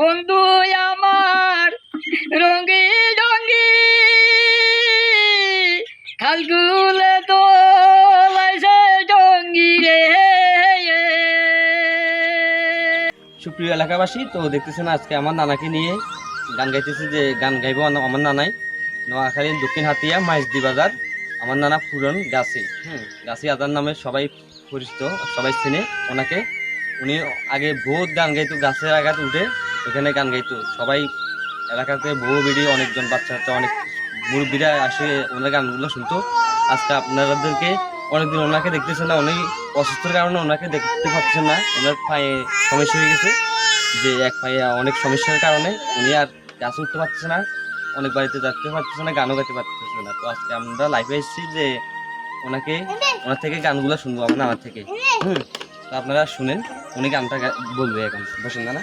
বন্ধু, আমার রঙ্গি রঙ্গি খালগুলে তো সুপ্রিয় এলাকাবাসী, তো দেখতেছেন আজকে আমার নানাকে নিয়ে গান গাইতেছে যে গান গাইব আমার নানাই। নোয়াখালী দক্ষিণ হাতিয়া মাইজদি বাজার, আমার নানা পুরন গাছি। হুম, গাছি আদার নামে সবাই পরিচিত, সবাই চেনে ওনাকে। উনি আগে বহুত গান গাইতো, গাছের আঘাত উঠে ওখানে গান গাইতো সবাই এলাকাতে বহু বেড়ি অনেকজন বাচ্চা বাচ্চা, অনেক মুরব্বীরা আসে ওনার গানগুলো শুনতো। আজকে আপনাদেরকে অনেকদিন ওনাকে দেখতেছেন না অনেক অসুস্থর কারণে ওনাকে দেখতে পাচ্ছেন না। ওনার পায়ে সমস্যা হয়ে গেছে, যে এক পায়ে অনেক সমস্যার কারণে উনি আর গাছ উঠতে পারতেছে না, অনেক বাড়িতে যেতে পারতেছে না, গানও গাইতে পারতেছে না। তো আজকে আমরা লাইভে এসেছি যে ওনাকে, ওনার থেকে গানগুলো শুনব আমরা, আমার থেকে। হুম, তো আপনারা শুনেন, উনি গানটা বলবে এখন। বসেন না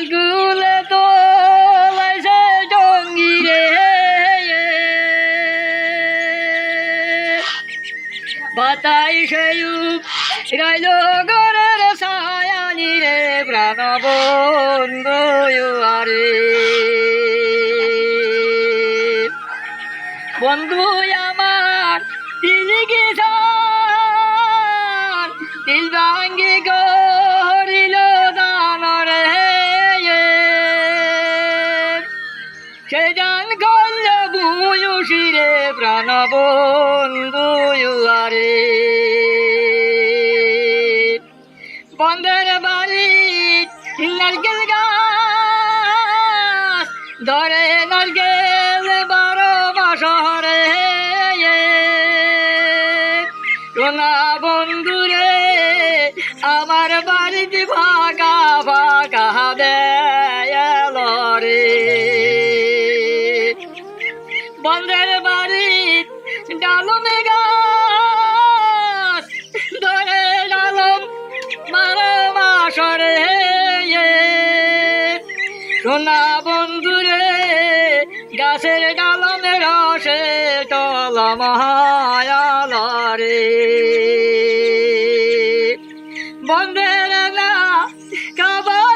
খালগুলে তো জঙ্গি রে বাতাই সেয়ুপ রাইল গরের সায়ানি রে প্রাণ বন্ধু আরে। বন্ধু আমার তিল গেছার তিল ভাঙ্গি গরিল করল ভূয়সিরে প্রাণ বন্ধু আরে বন্ধের বাড়ি নারকেল গাছ, ধরে নারকেল বারো বছরে সোনা বন্ধুরে, আমার বাড়িতে ফাঁকা সোনা বন্ধুরে গাছের ডালমে রসে টলম হায়াল রে বন্ধের না কাবাইলাম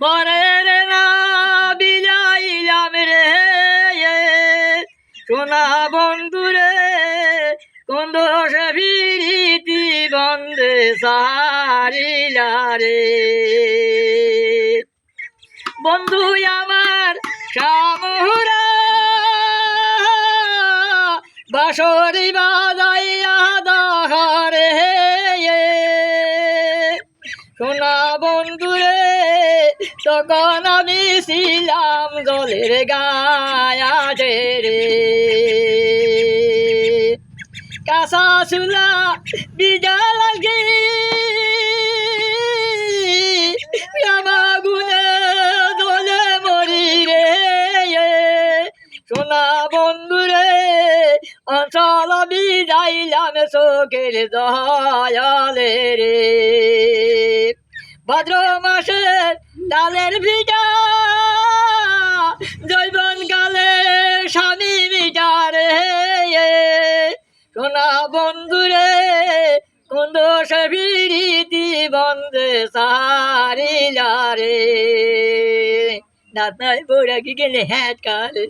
পরের না বিলাইলাম রে। সোনা বন্ধুরে কোন দোষে বন্ধে সারিলা রে বন্ধু, আমার বাসরি বাজাইয়া দহরে। সোনা বন্ধুরে তখন আমি ছিলাম জলের গায়া রে কাঁচা চুলা বিজা বিজাইলাম চোখের দয়ালে রে ভাদ্র মাসের ডালের ভিটা, জৈবন কালে স্বামী মিটারে সোনা বন্ধুরে কোন দোষে বিরীতি বন্ধে সারিলা রে। দাঁত নাই বড়া কি গেলে হ্যাঁ কালে